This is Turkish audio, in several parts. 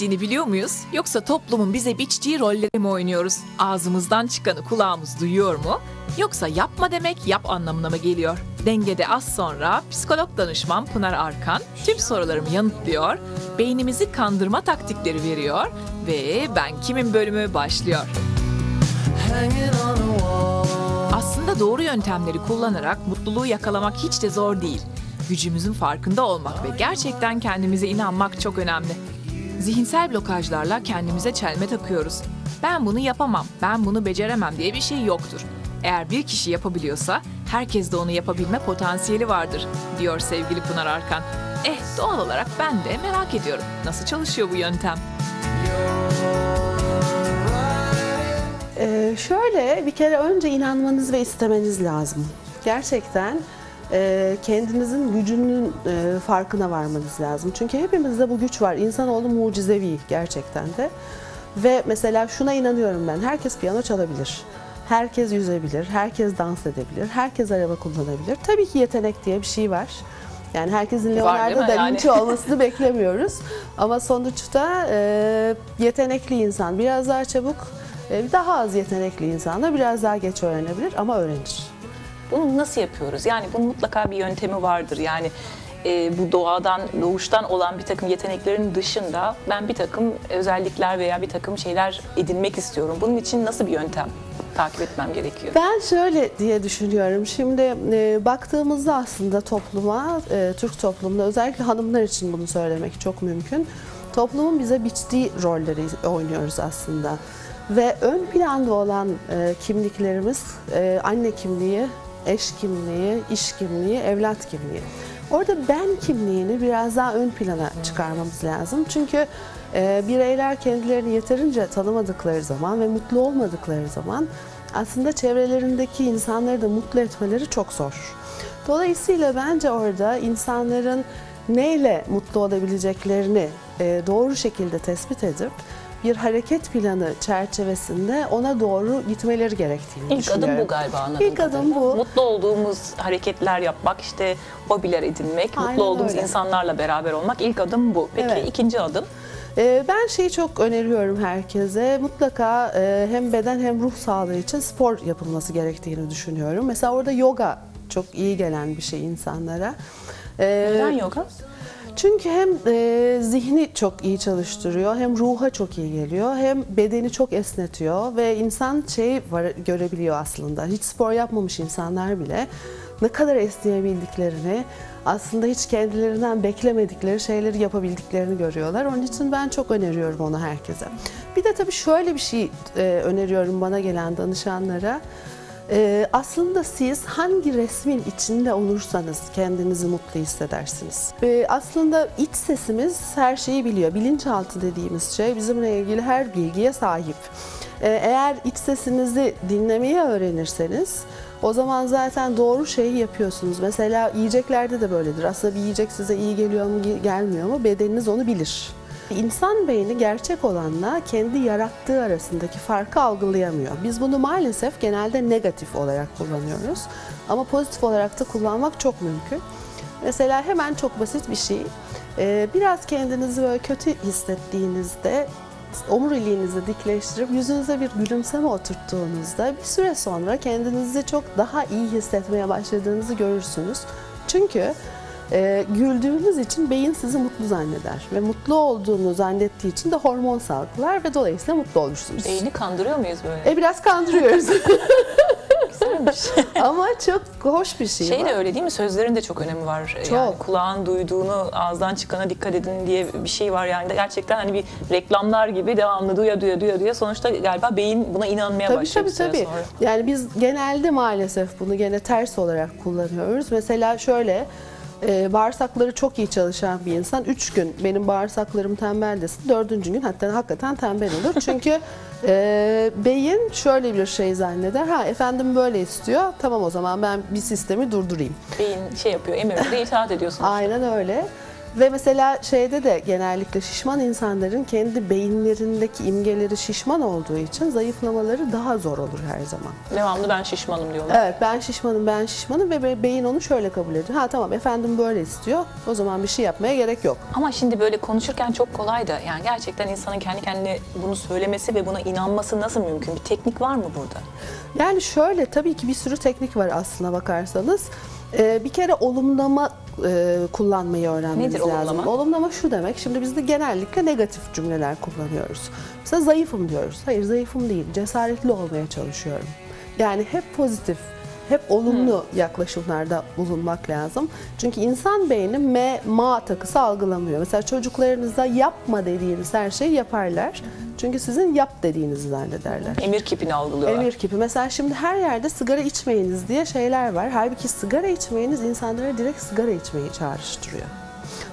ettiğini biliyor muyuz? Yoksa toplumun bize biçtiği rolleri mi oynuyoruz? Ağzımızdan çıkanı kulağımız duyuyor mu? Yoksa yapma demek yap anlamına mı geliyor? Dengede az sonra psikolog danışman Pınar Arkan tüm sorularımı yanıtlıyor, beynimizi kandırma taktikleri veriyor ve Ben Kimim bölümü başlıyor. Aslında doğru yöntemleri kullanarak mutluluğu yakalamak hiç de zor değil. Gücümüzün farkında olmak ve gerçekten kendimize inanmak çok önemli. Zihinsel blokajlarla kendimize çelme takıyoruz. Ben bunu yapamam, ben bunu beceremem diye bir şey yoktur. Eğer bir kişi yapabiliyorsa herkes de onu yapabilme potansiyeli vardır, diyor sevgili Pınar Arkan. Eh doğal olarak ben de merak ediyorum. Nasıl çalışıyor bu yöntem? Ee, şöyle bir kere önce inanmanız ve istemeniz lazım. Gerçekten e, kendinizin gücünün e, farkına varmanız lazım. Çünkü hepimizde bu güç var. İnsanoğlu mucizevi gerçekten de. Ve mesela şuna inanıyorum ben. Herkes piyano çalabilir. Herkes yüzebilir, herkes dans edebilir, herkes araba kullanabilir. Tabii ki yetenek diye bir şey var. Yani herkesin Leonardo da Yani. Vinci olmasını beklemiyoruz. Ama sonuçta e, yetenekli insan biraz daha çabuk, e, daha az yetenekli insan da biraz daha geç öğrenebilir ama öğrenir. Bunu nasıl yapıyoruz? Yani bunun mutlaka bir yöntemi vardır. Yani e, bu doğadan, doğuştan olan bir takım yeteneklerin dışında ben bir takım özellikler veya bir takım şeyler edinmek istiyorum. Bunun için nasıl bir yöntem takip etmem gerekiyor? Ben şöyle diye düşünüyorum. Şimdi e, baktığımızda aslında topluma, e, Türk toplumunda özellikle hanımlar için bunu söylemek çok mümkün. Toplumun bize biçtiği rolleri oynuyoruz aslında. Ve ön planda olan e, kimliklerimiz e, anne kimliği, eş kimliği, iş kimliği, evlat kimliği. Orada ben kimliğini biraz daha ön plana çıkarmamız lazım. Çünkü e, bireyler kendilerini yeterince tanımadıkları zaman ve mutlu olmadıkları zaman aslında çevrelerindeki insanları da mutlu etmeleri çok zor. Dolayısıyla bence orada insanların neyle mutlu olabileceklerini e, doğru şekilde tespit edip bir hareket planı çerçevesinde ona doğru gitmeleri gerektiğini İlk düşünüyorum. adım bu galiba anladığım İlk adım bu. Mutlu olduğumuz hareketler yapmak, işte hobiler edinmek, Aynen mutlu olduğumuz öyle. insanlarla beraber olmak ilk adım bu. Peki Evet. ikinci adım? Ee, Ben şeyi çok öneriyorum herkese. Mutlaka e, hem beden hem ruh sağlığı için spor yapılması gerektiğini düşünüyorum. Mesela orada yoga çok iyi gelen bir şey insanlara. Ee, Neden yoga? Çünkü hem e, zihni çok iyi çalıştırıyor, hem ruha çok iyi geliyor, hem bedeni çok esnetiyor ve insan şey var, görebiliyor aslında. Hiç spor yapmamış insanlar bile ne kadar esneyebildiklerini, aslında hiç kendilerinden beklemedikleri şeyleri yapabildiklerini görüyorlar. Onun için ben çok öneriyorum onu herkese. Bir de tabii şöyle bir şey e, öneriyorum bana gelen danışanlara. Ee, aslında siz hangi resmin içinde olursanız kendinizi mutlu hissedersiniz. Ee, aslında iç sesimiz her şeyi biliyor. Bilinçaltı dediğimiz şey bizimle ilgili her bilgiye sahip. Ee, eğer iç sesinizi dinlemeyi öğrenirseniz o zaman zaten doğru şeyi yapıyorsunuz. Mesela yiyeceklerde de böyledir. Aslında bir yiyecek size iyi geliyor mu ge- gelmiyor mu bedeniniz onu bilir. İnsan beyni gerçek olanla kendi yarattığı arasındaki farkı algılayamıyor. Biz bunu maalesef genelde negatif olarak kullanıyoruz. Ama pozitif olarak da kullanmak çok mümkün. Mesela hemen çok basit bir şey. Ee, Biraz kendinizi böyle kötü hissettiğinizde omuriliğinizi dikleştirip yüzünüze bir gülümseme oturttuğunuzda bir süre sonra kendinizi çok daha iyi hissetmeye başladığınızı görürsünüz. Çünkü e, güldüğünüz için beyin sizi mutlu zanneder ve mutlu olduğunu zannettiği için de hormon salgılar ve dolayısıyla mutlu olursunuz. Beyni kandırıyor muyuz böyle? E biraz kandırıyoruz Güzelmiş. ama çok hoş bir şey. Şey var. de öyle değil mi? Sözlerin de çok önemi var. Yani Çok. kulağın duyduğunu ağızdan çıkana dikkat edin diye bir şey var. Yani gerçekten hani bir reklamlar gibi devamlı duya duya duya duya. Sonuçta galiba beyin buna inanmaya Tabii başlıyor tabii tabii. sonra. Yani biz genelde maalesef bunu gene ters olarak kullanıyoruz. Mesela şöyle e, bağırsakları çok iyi çalışan bir insan 3 gün benim bağırsaklarım tembel desin. 4. gün hatta hakikaten tembel olur. Çünkü e, beyin şöyle bir şey zanneder. Ha efendim böyle istiyor. Tamam o zaman ben bir sistemi durdurayım. Beyin şey yapıyor, emir veriyor, itaat ediyorsunuz. Aynen öyle. Ve mesela şeyde de genellikle şişman insanların kendi beyinlerindeki imgeleri şişman olduğu için zayıflamaları daha zor olur her zaman. Devamlı ben şişmanım diyorlar. Evet ben şişmanım ben şişmanım ve be- beyin onu şöyle kabul ediyor. Ha tamam efendim böyle istiyor o zaman bir şey yapmaya gerek yok. Ama şimdi böyle konuşurken çok kolay da yani gerçekten insanın kendi kendine bunu söylemesi ve buna inanması nasıl mümkün? Bir teknik var mı burada? Yani şöyle tabii ki bir sürü teknik var aslına bakarsanız. Ee, bir kere olumlama e, kullanmayı öğrenmemiz Nedir lazım. olumlama? Olumlama şu demek. Şimdi biz de genellikle negatif cümleler kullanıyoruz. Mesela zayıfım diyoruz. Hayır zayıfım değil. Cesaretli olmaya çalışıyorum. Yani hep pozitif, hep olumlu yaklaşımlarda bulunmak lazım. Çünkü insan beyni me, ma takısı algılamıyor. Mesela çocuklarınıza yapma dediğiniz her şeyi yaparlar. Çünkü sizin yap dediğinizi zannederler. Emir kipini algılıyorlar. Emir kipi. Mesela şimdi her yerde sigara içmeyiniz diye şeyler var. Halbuki sigara içmeyiniz insanlara direkt sigara içmeyi çağrıştırıyor.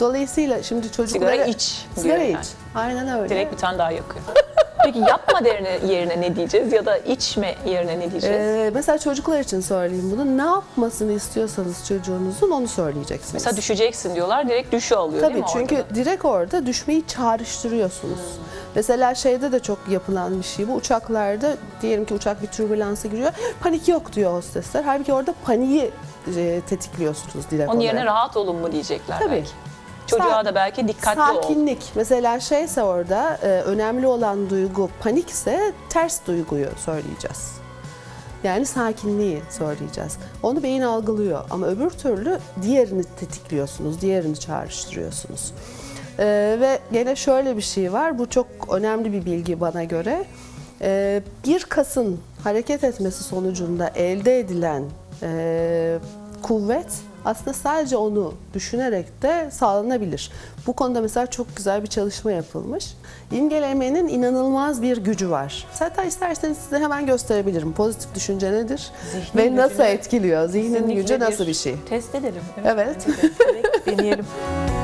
Dolayısıyla şimdi çocuklara... Sigara iç Sigara yani. iç. Aynen öyle. Direkt bir tane daha yakıyor. Peki yapma yerine, yerine ne diyeceğiz ya da içme yerine ne diyeceğiz? Ee, mesela çocuklar için söyleyeyim bunu. Ne yapmasını istiyorsanız çocuğunuzun onu söyleyeceksiniz. Mesela düşeceksin diyorlar direkt düşü alıyor değil Tabii mi çünkü orada da? direkt orada düşmeyi çağrıştırıyorsunuz. Mesela şeyde de çok yapılan bir şey bu uçaklarda diyelim ki uçak bir türbülansa giriyor. Panik yok diyor hostesler. Halbuki orada paniği e, tetikliyorsunuz direkt Onun yerine olarak. rahat olun mu diyecekler Tabii. belki. Çocuğa Sa- da belki dikkatli ol. Sakinlik. Mesela şeyse orada e, önemli olan duygu panikse ters duyguyu söyleyeceğiz. Yani sakinliği söyleyeceğiz. Onu beyin algılıyor ama öbür türlü diğerini tetikliyorsunuz, diğerini çağrıştırıyorsunuz. E, ve gene şöyle bir şey var, bu çok önemli bir bilgi bana göre. E, bir kasın hareket etmesi sonucunda elde edilen e, kuvvet aslında sadece onu düşünerek de sağlanabilir. Bu konuda mesela çok güzel bir çalışma yapılmış. İmgelemenin inanılmaz bir gücü var. Hatta isterseniz size hemen gösterebilirim. Pozitif düşünce nedir Zihnin ve nasıl etkiliyor? Zihnin gücü nasıl bir şey? Test edelim. Evet. Direkt deneyelim.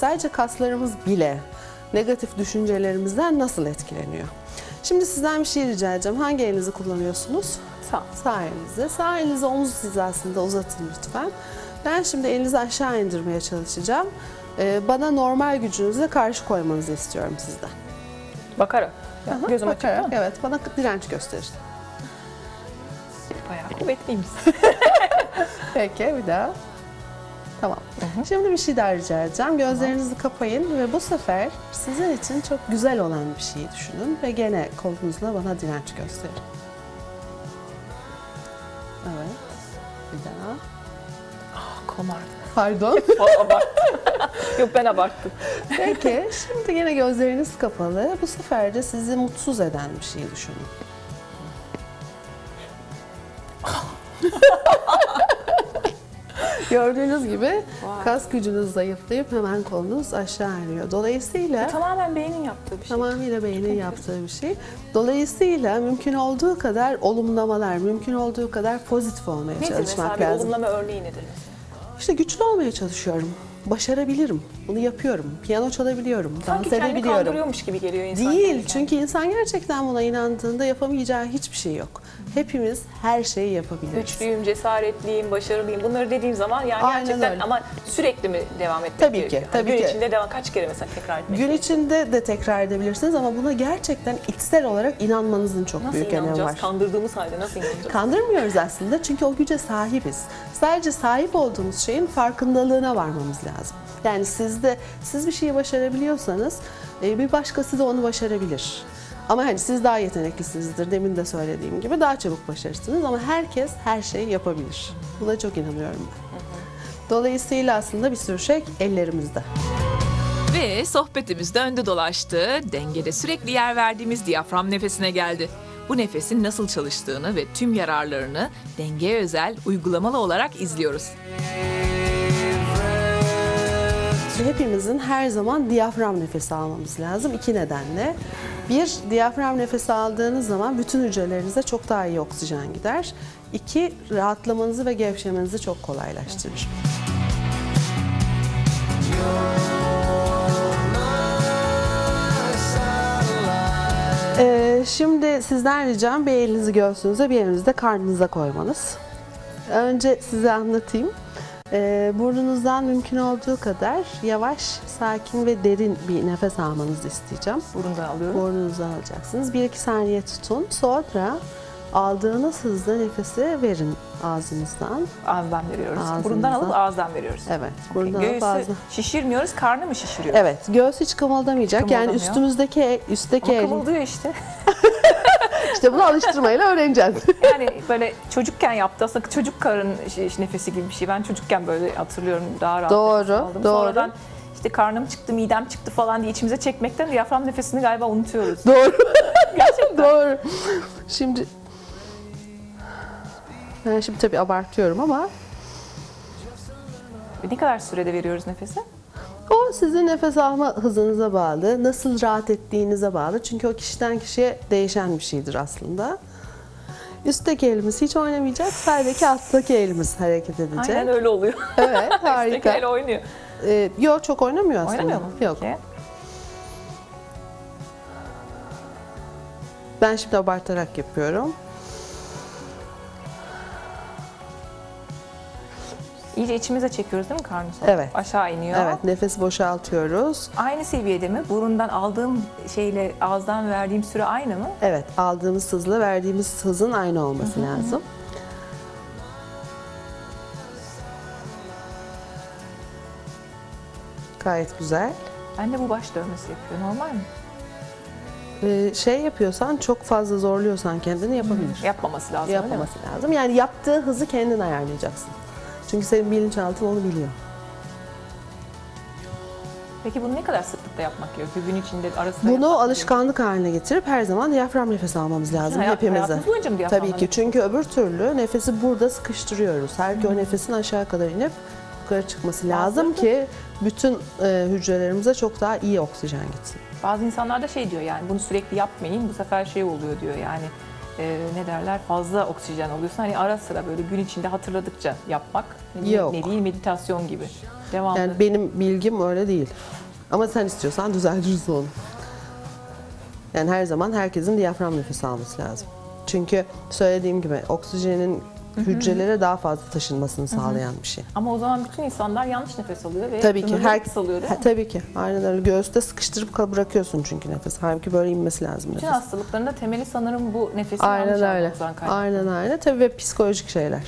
sadece kaslarımız bile negatif düşüncelerimizden nasıl etkileniyor? Şimdi sizden bir şey rica edeceğim. Hangi elinizi kullanıyorsunuz? Sağ. Sağ elinizi. Sağ elinizi omuz hizasında uzatın lütfen. Ben şimdi elinizi aşağı indirmeye çalışacağım. Ee, bana normal gücünüze karşı koymanızı istiyorum sizden. Bakarak. Ya, Aha, Gözüm açık bakarak, mi? Evet, bana direnç gösterin. Bayağı kuvvetliymiş. Peki, bir daha. Tamam. Şimdi bir şey daha rica edeceğim. Gözlerinizi kapayın ve bu sefer sizin için çok güzel olan bir şey düşünün ve gene kolunuzla bana direnç gösterin. Evet. Bir daha. Komardı. Pardon. Yok ben abarttım. Peki, şimdi yine gözleriniz kapalı. Bu sefer de sizi mutsuz eden bir şey düşünün. Gördüğünüz gibi kas gücünüz zayıflayıp hemen kolunuz aşağı iniyor. Dolayısıyla Tamamen beynin yaptığı bir şey. tamamıyla beynin yaptığı bir şey. Dolayısıyla mümkün olduğu kadar olumlamalar, mümkün olduğu kadar pozitif olmaya Nedir mesela çalışmak bir lazım. olumlama örneği nedir mesela? İşte güçlü olmaya çalışıyorum. Başarabilirim. Bunu yapıyorum. Piyano çalabiliyorum. Sanki dans edebiliyorum. kandırıyormuş gibi geliyor insan. Değil. kendine. Çünkü insan gerçekten buna inandığında yapamayacağı hiçbir şey yok. Hepimiz her şeyi yapabiliriz. Güçlüyüm, cesaretliyim, başarılıyım. Bunları dediğim zaman yani Aynen gerçekten öyle. ama sürekli mi devam etmek Tabii ki, gerekiyor? Yani tabii gün ki. içinde devam kaç kere mesela tekrar etmek Gün gerekiyor? içinde de tekrar edebilirsiniz ama buna gerçekten içsel olarak inanmanızın çok Nasıl büyük önemi var. Kandırdığımız halde nasıl inanacağız? Kandırmıyoruz aslında çünkü o güce sahibiz. Sadece sahip olduğumuz şeyin farkındalığına varmamız lazım. Yani sizde siz bir şeyi başarabiliyorsanız e, bir başkası da onu başarabilir. Ama hani siz daha yeteneklisinizdir demin de söylediğim gibi daha çabuk başarırsınız ama herkes her şeyi yapabilir. Buna çok inanıyorum ben. Dolayısıyla aslında bir sürü şey ellerimizde. Ve sohbetimiz döndü dolaştı. Dengede sürekli yer verdiğimiz diyafram nefesine geldi. Bu nefesin nasıl çalıştığını ve tüm yararlarını dengeye özel uygulamalı olarak izliyoruz. Hepimizin her zaman diyafram nefesi almamız lazım iki nedenle. Bir, diyafram nefesi aldığınız zaman bütün hücrelerinize çok daha iyi oksijen gider. İki, rahatlamanızı ve gevşemenizi çok kolaylaştırır. Ee, şimdi sizden ricam bir elinizi göğsünüze bir elinizi de karnınıza koymanız. Önce size anlatayım. Ee, burnunuzdan mümkün olduğu kadar yavaş, sakin ve derin bir nefes almanızı isteyeceğim. Burundan alıyorum. Burnunuzdan alacaksınız. 1-2 saniye tutun. Sonra aldığınız hızla nefesi verin ağzınızdan. Ağızdan veriyoruz. Ağzımızdan. Burundan alıp ağızdan veriyoruz. Evet. Okey, Burundan alıp Göğüsü ağzına. şişirmiyoruz, karnı mı şişiriyor? Evet. Göğüs hiç kımıldamayacak. Yani Kımıldamıyor. üstümüzdeki üstteki Ama el. kımıldıyor işte. İşte bunu alıştırmayla öğreneceğiz. Yani böyle çocukken yaptı. Aslında çocuk karın nefesi gibi bir şey. Ben çocukken böyle hatırlıyorum daha rahat Doğru, aldım. doğru. Sonradan işte karnım çıktı, midem çıktı falan diye içimize çekmekten diyafram nefesini galiba unutuyoruz. Doğru. Doğru. Şimdi ben şimdi tabii abartıyorum ama ne kadar sürede veriyoruz nefesi? O sizin nefes alma hızınıza bağlı, nasıl rahat ettiğinize bağlı. Çünkü o kişiden kişiye değişen bir şeydir aslında. Üstteki elimiz hiç oynamayacak, sadece alttaki elimiz hareket edecek. Aynen öyle oluyor. Evet, Üstteki harika. el oynuyor. Ee, yok çok oynamıyor aslında. Oynamıyor mu? Yok. Peki. Ben şimdi abartarak yapıyorum. İyice içimize çekiyoruz değil mi karnı? Evet. Aşağı iniyor. Evet, nefes boşaltıyoruz. Aynı seviyede mi? Burundan aldığım şeyle ağızdan verdiğim süre aynı mı? Evet, aldığımız hızla verdiğimiz hızın aynı olması lazım. Gayet güzel. Ben de bu baş dövmesi yapıyor. Normal mi? Ee, şey yapıyorsan, çok fazla zorluyorsan kendini yapabilir. Yapmaması lazım. Yapmaması lazım. Yani yaptığı hızı kendin ayarlayacaksın. Çünkü senin bilinçaltın onu biliyor. Peki bunu ne kadar sıklıkla yapmak gerekiyor? Gün içinde arasında Bunu alışkanlık haline getirip her zaman diyafram nefesi almamız lazım Hayat- hepimize. boyunca mı Tabii ki nefes çünkü öbür türlü nefesi burada sıkıştırıyoruz. Her ki o nefesin aşağı kadar inip yukarı çıkması lazım Bazıları- ki bütün e, hücrelerimize çok daha iyi oksijen gitsin. Bazı insanlar da şey diyor yani bunu sürekli yapmayın bu sefer şey oluyor diyor yani e, ne derler fazla oksijen alıyorsun. Hani ara sıra böyle gün içinde hatırladıkça yapmak. Ne, Yok. ne değil meditasyon gibi. Devamlı. Yani benim bilgim öyle değil. Ama sen istiyorsan düzeltirsin onu. Yani her zaman herkesin diyafram nefesi alması lazım. Çünkü söylediğim gibi oksijenin hücrelere daha fazla taşınmasını sağlayan bir şey. Ama o zaman bütün insanlar yanlış nefes alıyor ve Tabii ki. Her, kısalıyor değil mi? tabii ki. Aynen öyle. Göğüste sıkıştırıp bırakıyorsun çünkü nefes. Halbuki böyle inmesi lazım Bütün nefes. hastalıkların da temeli sanırım bu nefesin yanlış Aynen öyle. almaktan kaynaklı. Aynen öyle. Tabii ve psikolojik şeyler.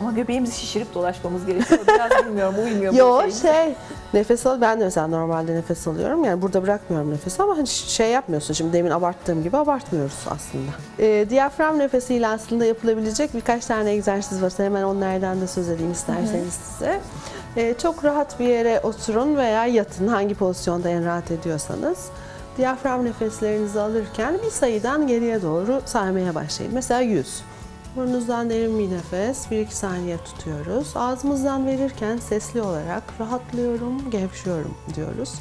Ama göbeğimizi şişirip dolaşmamız gerekiyor. Biraz bilmiyorum uymuyor Yo şey. şey nefes al ben de mesela normalde nefes alıyorum yani burada bırakmıyorum nefesi ama hani şey yapmıyorsun şimdi demin abarttığım gibi abartmıyoruz aslında. Ee, diyafram nefesiyle aslında yapılabilecek birkaç tane egzersiz var hemen onlardan da söz edeyim isterseniz size. Ee, çok rahat bir yere oturun veya yatın hangi pozisyonda en rahat ediyorsanız. Diyafram nefeslerinizi alırken bir sayıdan geriye doğru saymaya başlayın. Mesela 100. Burnunuzdan derin bir nefes, 1-2 saniye tutuyoruz. Ağzımızdan verirken sesli olarak rahatlıyorum, gevşiyorum diyoruz.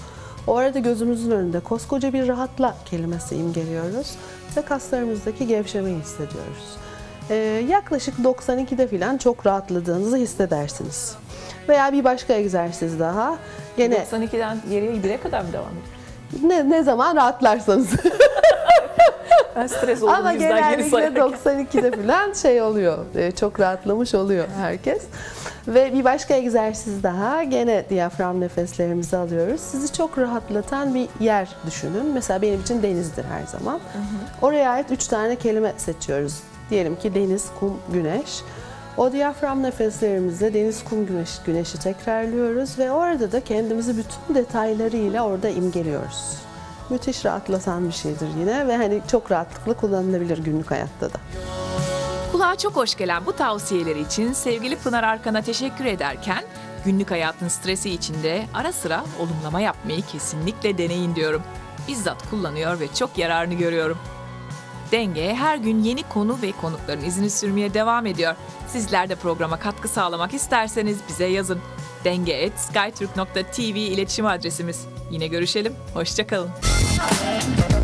O arada gözümüzün önünde koskoca bir rahatla kelimesi imgeliyoruz ve kaslarımızdaki gevşemeyi hissediyoruz. Ee, yaklaşık 92'de falan çok rahatladığınızı hissedersiniz. Veya bir başka egzersiz daha. Gene 92'den geriye 1'e kadar mı devam ediyor? ne, ne zaman rahatlarsanız. Stres oldum Ama genellikle sayarken. 92'de falan şey oluyor. e, Çok rahatlamış oluyor herkes. Ve bir başka egzersiz daha. Gene diyafram nefeslerimizi alıyoruz. Sizi çok rahatlatan bir yer düşünün. Mesela benim için denizdir her zaman. Oraya ait 3 tane kelime seçiyoruz. Diyelim ki deniz, kum, güneş. O diyafram nefeslerimizle deniz, kum, güneş, güneşi tekrarlıyoruz ve orada da kendimizi bütün detaylarıyla orada imgeliyoruz. Müthiş rahatlatan bir şeydir yine ve hani çok rahatlıkla kullanılabilir günlük hayatta da. Kulağa çok hoş gelen bu tavsiyeler için sevgili Pınar Arkan'a teşekkür ederken günlük hayatın stresi içinde ara sıra olumlama yapmayı kesinlikle deneyin diyorum. Bizzat kullanıyor ve çok yararını görüyorum. Denge her gün yeni konu ve konukların izini sürmeye devam ediyor. Sizler de programa katkı sağlamak isterseniz bize yazın. denge.skytürk.tv iletişim adresimiz. Yine görüşelim, hoşçakalın. Yeah.